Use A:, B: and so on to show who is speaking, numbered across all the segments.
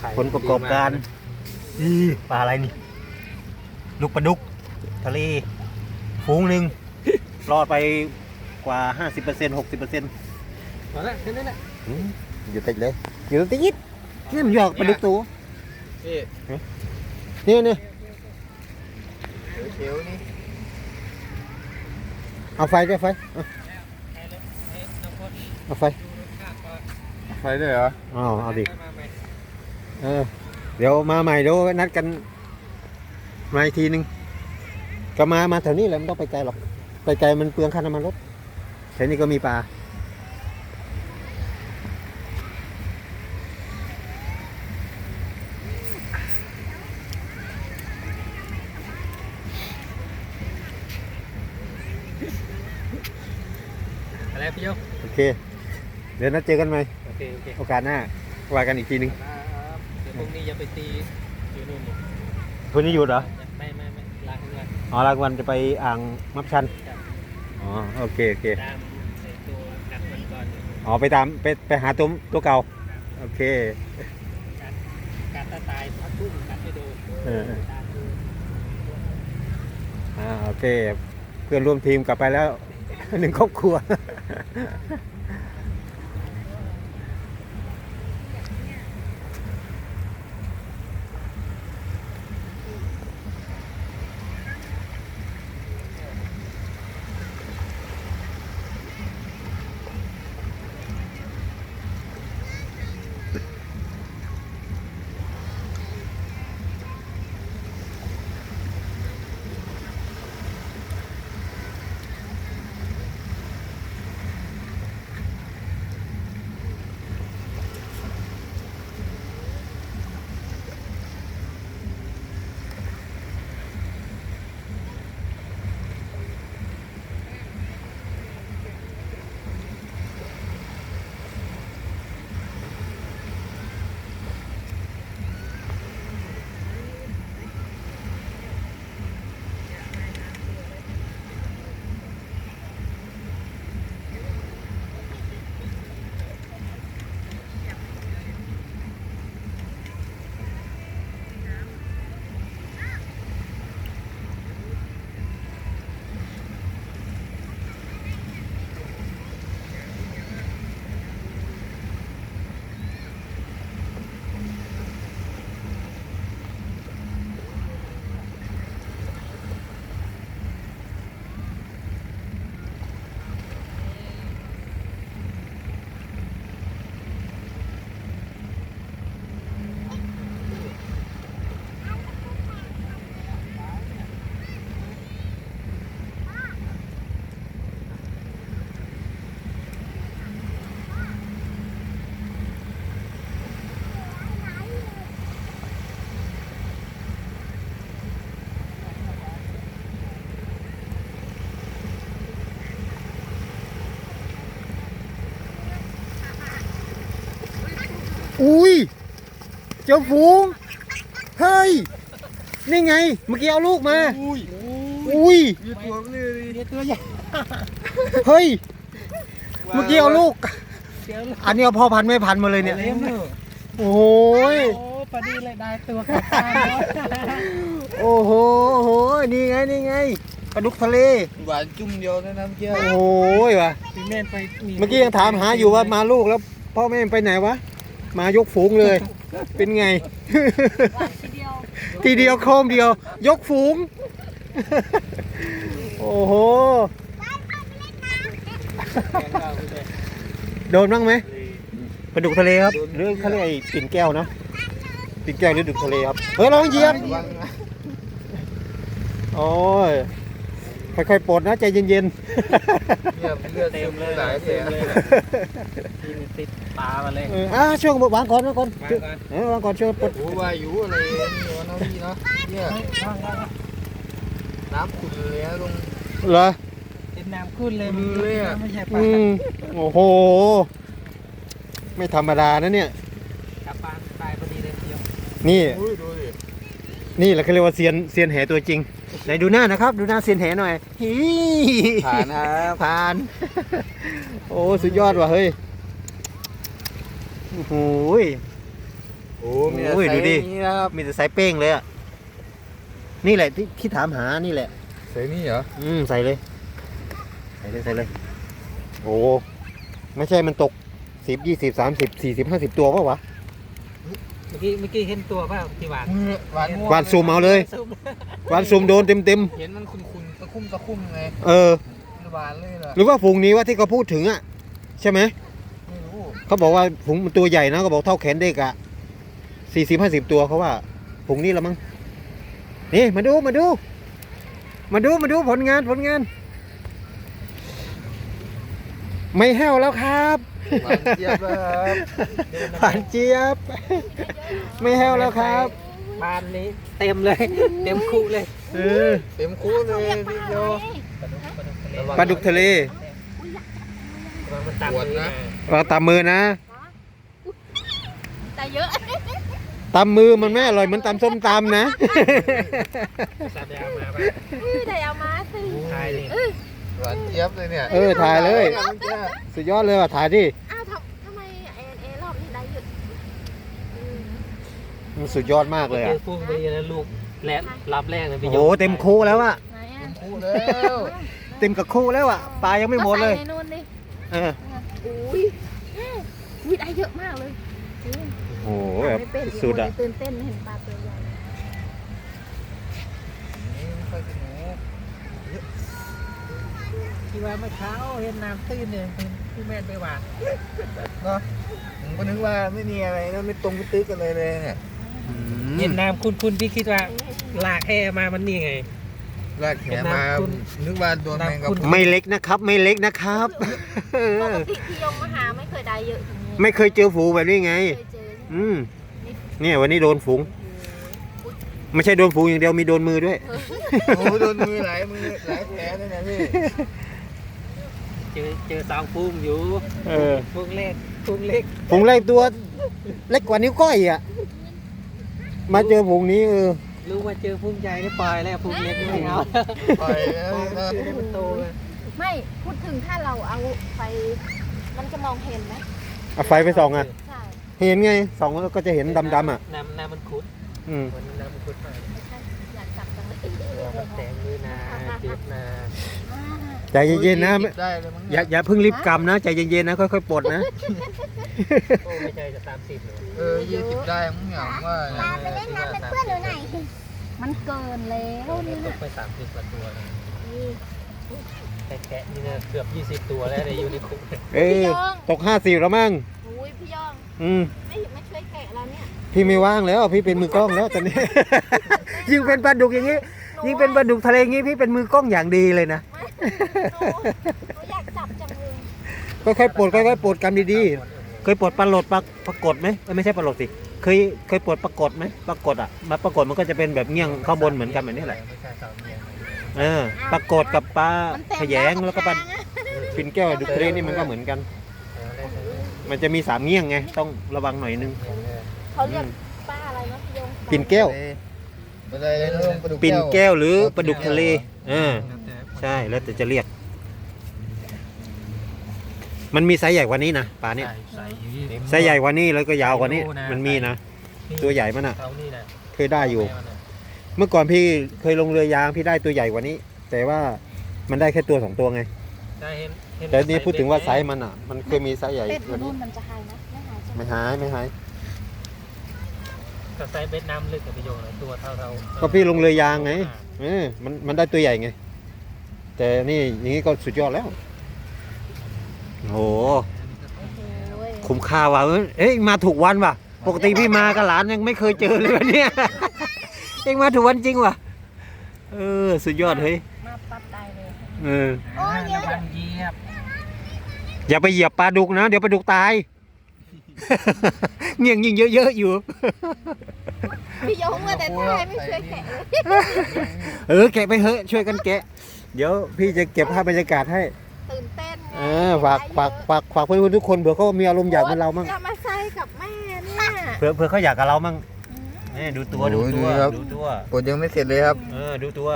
A: ไข่
B: ผลประกอบการ
A: ดีม
B: อีปลาอะไรนี่ ลูกปลาดุก ทะเล ฟูงหนึ่งรอดไปกว่า 50% 60%
A: พอละแค่นั้นแหละ
B: อืมอยู่ติดเลยอยู่ติดนี่มันหยอกปลาดุกตัว
A: นี่
B: นี่นี่
A: เขียวๆนี่
B: เอาไฟด้วยไฟ เอาเอาไฟ
A: ไฟด้วยเหรอ
B: อ๋อเอาดิ เออ เดี๋ยวมาใหม่เดี๋ยวนัดกันมาอีกทีนึงก็มามาแถวนี้แหละไม่ต้องไปไกลหรอก ไปไกลมันเปลืองค่าน้ำมันรถแถวนี้ก็มีปลา
A: อะไรพี่โยก
B: โอเค เดี๋ยวนัดเจอกันใหม่
A: โอเคโอเค
B: โอกาสหน้าว่ากันอีกทีนึง
A: ครับเดี๋ย วพรุ่งนี้จะไปตีอยู่นู่นนี่
B: คุณนี้หยุดเหรอ
A: ไม่ไม่ไม่ล้างเงิน
B: อ๋อรางวัลจะไปอ่างมับชัน
A: ครับ
B: อ๋อ โอเค โอเค
A: ตามไอ้ตัวกัดมันก่อน
B: อ๋อ ไปตาม ไป ไปหาตัวตัวเก่า โอเค
A: กัดตาตายพักทุ่งกัดให้ดู
B: เออ
A: ตามดู
B: อ่า โอเค เพื่อนร่วมทีมกลับไปแล้ว หนึ่งครอบครัว อุ้ย เจ้าฝูง เฮ้ย นี่ไง เมื่อกี้เอาลูกมา
A: อุ้ย
B: อุ้ย
A: ยืดตัวเลยยืดตัวใหญ่
B: เฮ้ย เมื่อกี้เอาลูก
A: เดี๋ยว
B: อันนี้เอาพ่อพันธุ์แม่พันธุ์มาเลยเนี่ย
A: เลี้ยงเนอะ
B: โอ้โหย
A: โอ้พอดีเลยได้ตัวกลับบ้านแล้ว
B: โอ้โหโอ้โห นี่ไง นี่ไงปลาดุกทะเล
A: หวานจุ่มเดียวนะน้ำเจียว
B: โอ้ยว่ะ
A: พี่แม่นไป
B: เมื่อกี้ยังถามหาอยู่ว่ามาลูกแล้วพ่อแม่ไปไหนวะ มายกฝูงเลย เป็นไง ทีเดียวโครมเดียว ยกฝูง โอ้โห โดนบ้างไหมปลาดุกทะเลครับหรือเขาเรียกไอ้ปิ่นแก้วเนอะปิ่นแก้วหรือดุกทะเลครับ เฮ้ยลองเหยียบโอ้ยค่อยๆปลดนะใจเย็น
A: เลือดเลือดเต็มเลยหลายเต็มเลยกินติด ปลามาเลย
B: ๆเอออะช่วงวางก่อนวางก่อน
A: วางก่อน
B: เออวางก่อนช่วยปลด
C: โอ้วายุอะไรนี่วะน้องพี่เนาะเนี่ยน้ำขุ่นเลยนะลุง
B: เหรอ
A: ติดน้ำขึ้นเลย
C: เลยอะ
A: ไม่ใช่ปลา
B: อืมโอ้โห ไม่ธรรมดานะเนี่ย
A: กลับบ้านตายพอดีเลยพี่ยง
B: นี่
C: อุ้ยดูดิ
B: นี่แหละเขาเรียกว่าเซียนเซียนแหตัวจริงไหนดูหน้านะครับ ดูหน้าเซียนแหหน่อยฮี
C: ผ่านครับ
B: ผ่าน โอ้สุดยอดว่ะเฮ้ย โอ้โหย
C: โอ้มีแต่
B: โอ้ยดูดิ
C: ไซส์นี้นะครับ
B: มีแต่สายเป้งเลยอะ นี่แหละที่ที่ถามหานี่แหละ
C: ใส่นี่เหรอ
B: อืมใส่เลย ใส่เลยใส่เลย โอ้ไม่ใช่มันตกสิบยี่สิบสามสิบสี่สิบห้าสิบตัวปะวะ
A: เมื่อกี้เมื่อกี้เห็นตัวเปล่าที่หวาน
C: มือหวานม่วง
B: วานซูมเอาเลย
A: ซุ่ม
B: วานซูมโดนเต็มเต็ม
C: เห็นมันคุนๆตะคุ่มตะคุ่มไง
B: ๆเออ
C: หวานเลยล่ะ
B: หรือว่าฝูงนี้ว่าที่เขาพูดถึงอะ ใช่ไหม
C: ไม่รู้
B: เขาบอกว่าฝูงมันตัวใหญ่นะเขาบอกเท่าแขนเด็กอะสี่สิบห้าสิบตัวเขาว่าฝูงนี้ละมั้งนี่มาดูมาดู มาดูมาดูผลงานผลงาน ไม่แห้วแล้วครับ
C: หวานเจี๊ยบเลยครับ
B: ผ่านเจี๊ยบ ไม่แห้วแล้วครับ
A: บ้านนี้เต็มเลย เต็มคุเลย
B: เออ
C: เต็มคู่เลยพี่โย
B: ปลาดุกทะเล
A: มันตาม
C: ปวด
A: มือ
C: นะ
A: นะ
B: เราตามมือนะ
D: แต่เยอะ
B: ตามมือมันไม่อร่อยเหมือนตำส้มตำนะ
A: สัตว์ยามาไป
D: อุ้ยแต่เอามาสิ
A: ทายนี่
C: หวานเจี๊ยบเลยเนี่ย
B: เออถ่ายเลย
C: เมื่อกี้
B: สุดยอดเลยว่ะถ่ายดิ
D: อ้าวทำทำไมเอ็นเอรอบนี้ได้เยอะอืม
B: มันสุดยอดมากเลย
A: เจ
B: อะ
A: อฟุ้งไปแล้วลูกแลรับแรกเลย
B: โอ้
A: พี่
B: โหเต็มคูแล้วอะ
D: ไหนอะ
C: คู่แล้ว
B: เต็มกับคูแล้วอะ ปลายังไม่หมดเลย
D: ก็ใส่ในนู่นดิ
B: เออ
D: อุ้ยอุ้ยได้เยอะมากเลยจริง
B: โอ้โหแบบ
D: ไม่เป็น
B: สุดอะ
D: ตื่นเต้นเห็นปลาตัวใหญ่
C: นี่ไม่ค่อยเป็นหนู
A: ที่ว่าเมื่อเช้าเห็นน้ำตื้นเนี่ยพี่แม่นไปหวาน
C: เนาะผมก็นึกว่าไม่มีอะไรนะไม่ตรงไม่ตื้อกันเลยเลยเนี่ย
A: เห็นน้ำคุณคุณพี่คิดว่าลากแห่มามันนี่ไง
C: ลากแขนมา
A: คุณ
C: นึกว่าโดนแมงกะพรุน
B: ไม่เล็กนะครับ ไม่เล็กนะครับ
D: ปกติพี่ยงมาหาไม่เคยได้เยอะอย่างนี้
B: ไม่เคยเจอฝูงแบบนี้ไง
D: เคยเจอใช่ไหม
B: อืมเนี่ยวันนี้โดนฝูง ไม่ใช่โดนฝูงอย่างเดียวมีโดนมือด้วย
C: โอ้โหโดนมือหลายมือหลายแผลเลยนะพี่
A: เจอเจอสาวฟุ้งอยู่
B: เออ
A: ฟุ้งเล็กฟุ้งเล็ก
B: ฝูงแรกตัว เล็กกว่านิ้วก้อยอะ มาเจอฝูงนี้เออ
A: รู้ว่าเจอฟุ้งใหญ่ได้ปล่อยแล้วฟุ้งเล็กไม่เอา
C: ปล่อยแล้ว
A: ปล่อย
C: นะ
A: ให้มันโตเลย
D: ไม่พูดถึงถ้าเราเอาไปมันจะมองเห็นไหม
B: เอาไฟไปส่องอะ
D: ใช่
B: เห็นไงส่องแล้วก็จะเห็นดำๆอะ
A: น้ำน้ำมันขุด
B: อืม
A: วันนี้น้ำมันขุดมาก
D: ไม่ใช่อยากจับจังเลย
A: มันแตงเลยนะเจ็บนะ
D: อ่า
B: ใจเย็นๆนะ
C: ได้เลยมั้ง
B: อย่าอย่าเพิ่งรีบกำนะใจเย็นๆนะค่อยๆปลดนะ
A: โอ้ไม่ใช่จะตามสิบเลย
C: เออยี่สิบได้มั้งอย่างว่าอย่าง
D: ไปเล่นน้ำเป็นเพื่อนหนูหน่อยมันเกินแล้วนี่
A: ต
D: นะ
A: กไปสามสิบกว่าตัวเลย
D: นี่
A: แต่แกะนี่นะเกือบยี่สิบตัวแล้วในอยู่ในคุก
B: เอ้ยตกห้าสิบแล้วมั้ง
D: อุ้ยพี่ยอง
B: อืม
D: ไม่ไม่ช่วยแกะแล้วเนี่ย
B: พี่ไม่ว่างแล้วพี่เป็นมือกล้องแล้วตอนนี้ ยิ่งเป็นปลาดุกอย่างนี้ ยิ่งเป็นปลาดุกทะเลอย่างนี้พี่เป็นมือกล้องอย่างดีเลยนะ
D: หนูหนูอยากจับจังเลย
B: ค่อยๆปลดค่อยๆปลดกันดีๆ เคยปลดปลาโหลดปลาปรากฏไหมเอ้ยไม่ใช่ปลาโหลดสิ เคยเคยปลดปรากฏไหมปรากฏอะมาปรากฏมันก็จะเป็นแบบเงี้ยงข้างบนเหมือนกันแบบนี้แหละ
A: ไม่ใช่สาวเมีย
B: เออปรากฏกับปลา
D: มันเต็ม
B: ขยงแล้วก็ปลา
D: ทางอะ
B: ปินแก้วดุกทะเลนี่มันก็เหมือนกัน มันจะมีสามเงี้ยงไง ต้องระวังหน่อยนึง
D: เขาเรียกป้าอะไรนะพี่ยง
B: ปิ่นแก้ว
C: ไปเลยเลยนะปลาดุก
B: ปิ่นแก้วหรือปลาดุกทะเลเออ ใช่แล้วแต่จะเรียก มันมีไซส์ใหญ่กว่านี้นะปลาเนี่ย
A: ใส่
B: ไซส์ใหญ่กว่านี้แล้วก็ยาวกว่านี้มันมีนะตัวใหญ่มันอะ
A: เขานี่นะ
B: เคยได้อยู่ เมื่อก่อนพี่เคยลงเรือยางพี่ได้ตัวใหญ่กว่านี้ แต่ว่ามันได้แค่ตัวสองตัวไงแต่นี่พูดถึงว่าไซส์มันอะ มันเคยมีไซส์ใหญ่
D: เป็ด
B: กว่า
D: นู่
B: นี้
D: นมันจะหายไหมไม่หายใช่ไหม
B: ไม่หายไม่หาย
A: ก็ใส่เบ็ดน้ำลึกกับประโยชน์ตัวเท่าเท่า
B: ก็พี่ลงเรือยางไงเออมันมันได้ตัวใหญ่ไง แต่นี่อย่างนี้ก็สุดยอดแล้วโอ้โห
D: โอ้ย
B: คุ้มค่าว่ะเอ้ยเอ้ยมาถูกวันว่ะ ปกติพี่มากับหลานยังไม่เคยเจอเลยวันเนี้ยเองมาถูกวันจริงว่ะ เออ สุดยอดเฮ้ย
D: มาปั๊บได้เลย
B: เออ
D: โอ้ยเย
A: ระ
D: อะ
A: วังเหยียบ
B: อย่าไปเหยียบปลาดุกนะ เดี๋ยวปลาดุกตาย เงี้ยงยิงเยอะๆอยู่
D: พี่ยงมาแต่ท้ายไม่ช่วยแกะเลย
B: เออแกะไปเถอะช่วยกันแกะ เดี๋ยวพี่จะเก็บภาพบรรยากาศให้
D: ตื่นเต้นไง
B: เออฝากฝากฝากฝากเพื่อนๆทุกคนเผื่อเขามีอารมณ์อยากเหมือนเรามั่ง
D: จะมาใส่กับแม่เนี่ย
B: เผื่อเผื่อเขาอยากกับเรามั่งนี่ดูตัวดูตัวดูตัว
C: กดยังไม่เสร็จเลยครับ
B: เออดูตัว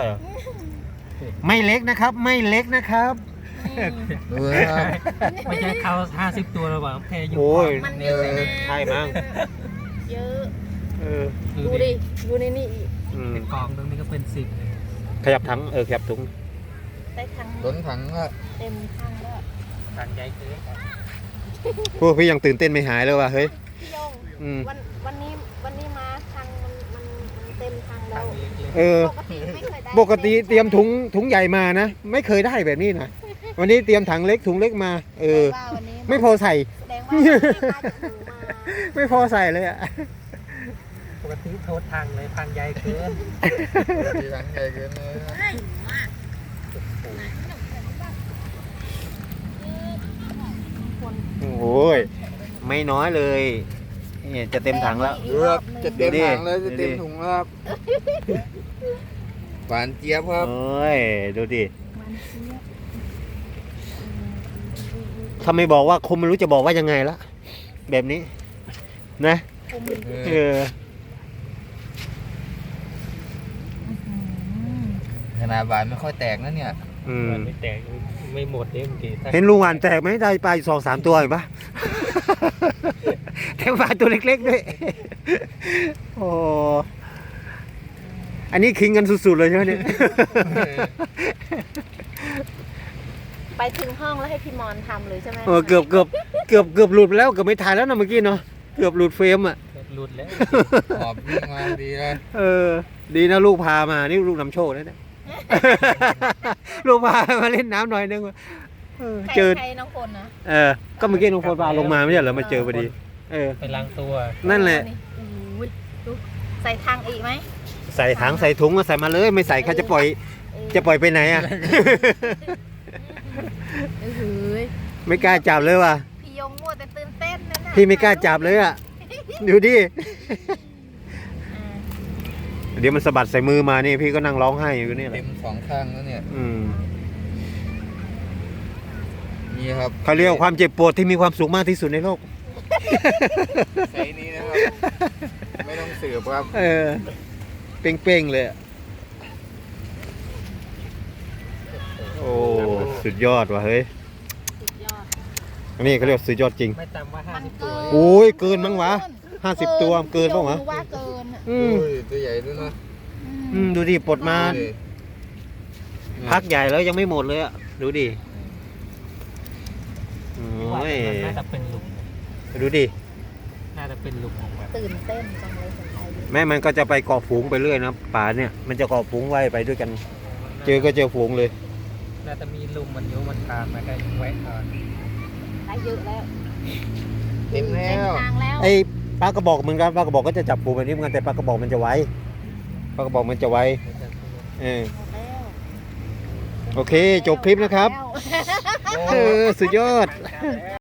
B: ไม่เล็กนะครับ ไม่เล็กนะครับ
C: ดูนะครับ
A: ไม่ใช่เขาห้าสิบตัวหรือเปล่าแค่อยู่
B: โอ้ย
D: มันเยอะนะ
B: ใช่มั้ง
D: เยอะ
B: เออ
D: ดูดิอยู่ในนี่อีก
B: อืม
A: เป็นกองตรงนี้ก็เป็นสิบเลย
B: ขยับถังเออขยับถุง
D: ได้ทั้ง
C: ล้นถังก็
D: เต็มทั้งแล้ว
A: ทางใหญ่เกิน
B: พวกพี่ยังตื่นเต้นไม่หายเลยว่ะเฮ้ย
D: พี่ยง
B: อืม
D: วันวันนี้วันนี้มาทางมันมันมันเต็มทางแล้
A: ทาง
D: ว
A: เล็ก
B: เออ
D: ปกติไม่เคยได้
B: ปกติเตรียมถุงถุงใหญ่มานะ ไม่เคยได้แบบนี้นะวันนี้เตรียมถังเล็กถุงเล็กมา เออ
D: แสดงว่าวันนี้
B: ไม่พอใส่
D: แสดงว่าไม่ได้มาจากหนูมา
B: ไม่พอใส่เลยอะ
A: ๆปกติโทษทางเลยทางใหญ่เกิน
C: ทีหลังใหญ่เกินเลยนะ
B: โอ้ยไม่น้อยเลยเนี่ยจะเต็มถังแล้ว
C: เกือบจะเต็ม
B: ดูดิ
C: ถังแล้วจะเต็ม
B: ดูดิ
C: ถุงแล้วครับหวานเจี๊ยบครับ
B: โอ้ย ดูดิ
D: มันเสีย
B: ถ้าไม่บอกว่าคงไม่รู้จะบอกว่ายังไงละแบบนี้ นะ
D: ผม
B: เออ
C: ขนาดหวานไม่ค่อยแตกนะเนี่ย
B: อืม
A: มันไม่แตกไม่หมดเองเมื่อกี้ถ้า
B: เห็นลุงหวานแตกไหมได้ปลาอยู่สองสามตัวเห็นปะแถมปลาตัวเล็กๆด้วย โอ้อันนี้คิงกันสุดๆเลยใช่ไหมเนี่ย
D: ไปถึงห้องแล้วให้พี่มอนทำเลยใช่ไหม
B: เออเกือบเกือบเกือบเกือบหลุดไปแล้วเกือบไม่ถ่ายแล้วนะเมื่อกี้เนาะเกือบหลุดเฟรมอะ
A: หลุดแล้ว
C: หอบวิ่งมาดีเลย
B: เออ ดีนะลูกพามา นี่ลูกนำโชคนะเนี่ย ลูกพามาเล่นน้ำหน่อยนึงเออ
D: ใคร
B: เจอ
D: ใครน้องคนนะ
B: เออ ก็เมื่อกี้น้องโฟนพาลงมาไม่ใช่เหรอมาเจอพอดี เออ
A: ไปล้างตัว
B: นั่นแหละ
D: โอ้ยดูใส่ทางอีกไหม
B: ใส่ถังใส่ถุงก็ใส่มาเลยไม่ใส่ใครจะปล่อย
D: เออ
B: จะปล่อยไปไหนอะ
D: เออเฮ้ย
B: ไม่กล้าจับเลยว่ะ
D: พี่ยงมัวแต่ตื่นเต้นนั่นน่ะ
B: พี่ไม่กล้าจับเลยอะ ดูดิ
D: อ่า
B: เดี๋ยวมันสะบัดใส่มือมานี่พี่ก็นั่งร้องไห้อยู่นี่แห
C: เต็
B: ละ
C: มสองข้างแล้วเนี่ย
B: อืม
C: นี่ครับ
B: เขาเรียกว่าความเจ็บปวดที่มีความสุขมากที่สุดในโลก
C: ไซส์นี้นะครับ ไม่ต้องสืบครับ
B: เออ เป้งๆเลยอะโอ้สุดยอดว่ะเฮ้ย
D: สุดยอด
B: อันนี้เขาเรียกว่าสุดยอดจริง
A: ไม่ต่ำกว่าห้า
D: มัน
A: สิบตั
D: เกิ
A: วน
B: โอ้ยเกินมั้งวะห้าสิบตัวเกินเปล่าวะ
D: พี่ยงรู้ว่าเกิน อะ
B: อืม
C: โอ้ยตัวใหญ่ด้วยนะ
B: อืมดูดิปลดมา
C: ดูดิ
B: พักใหญ่แล้วยังไม่หมดเลยอะ ดูดิโอ้ย
A: มันน่าจะเป็นหลุม
B: ดูดิ
A: น่าจะเป็นหลุมของมัน
D: ตื่นเต้นจังเลยสนใจดิ
B: แม่มันก็จะไปเกาะฝูงไปเรื่อยนะป่าเนี่ย มันจะเกาะฝูงไว้ไปด้วยกัน เจอก็เจอฝูงเลย
A: น่าจะมีหลุมมันอยู่มันตามมาได้แวะก่อน
D: ได้เยอะแล้ว
C: เต็มแล้
D: เต็ม
C: ว
D: ทางแล้ว
B: ไอ้ ปลากระบอกเหมือนกันปลากระบอกก็จะจับปูแบบนี้เหมือนกันแต่ปลากระบอกมันจะไวปลากระบอกมันจะไวเออ
D: หมดแล้ว
B: โอเค จบคลิปนะครับ
D: แล้ว
B: เออ สุดยอด
A: แล้ว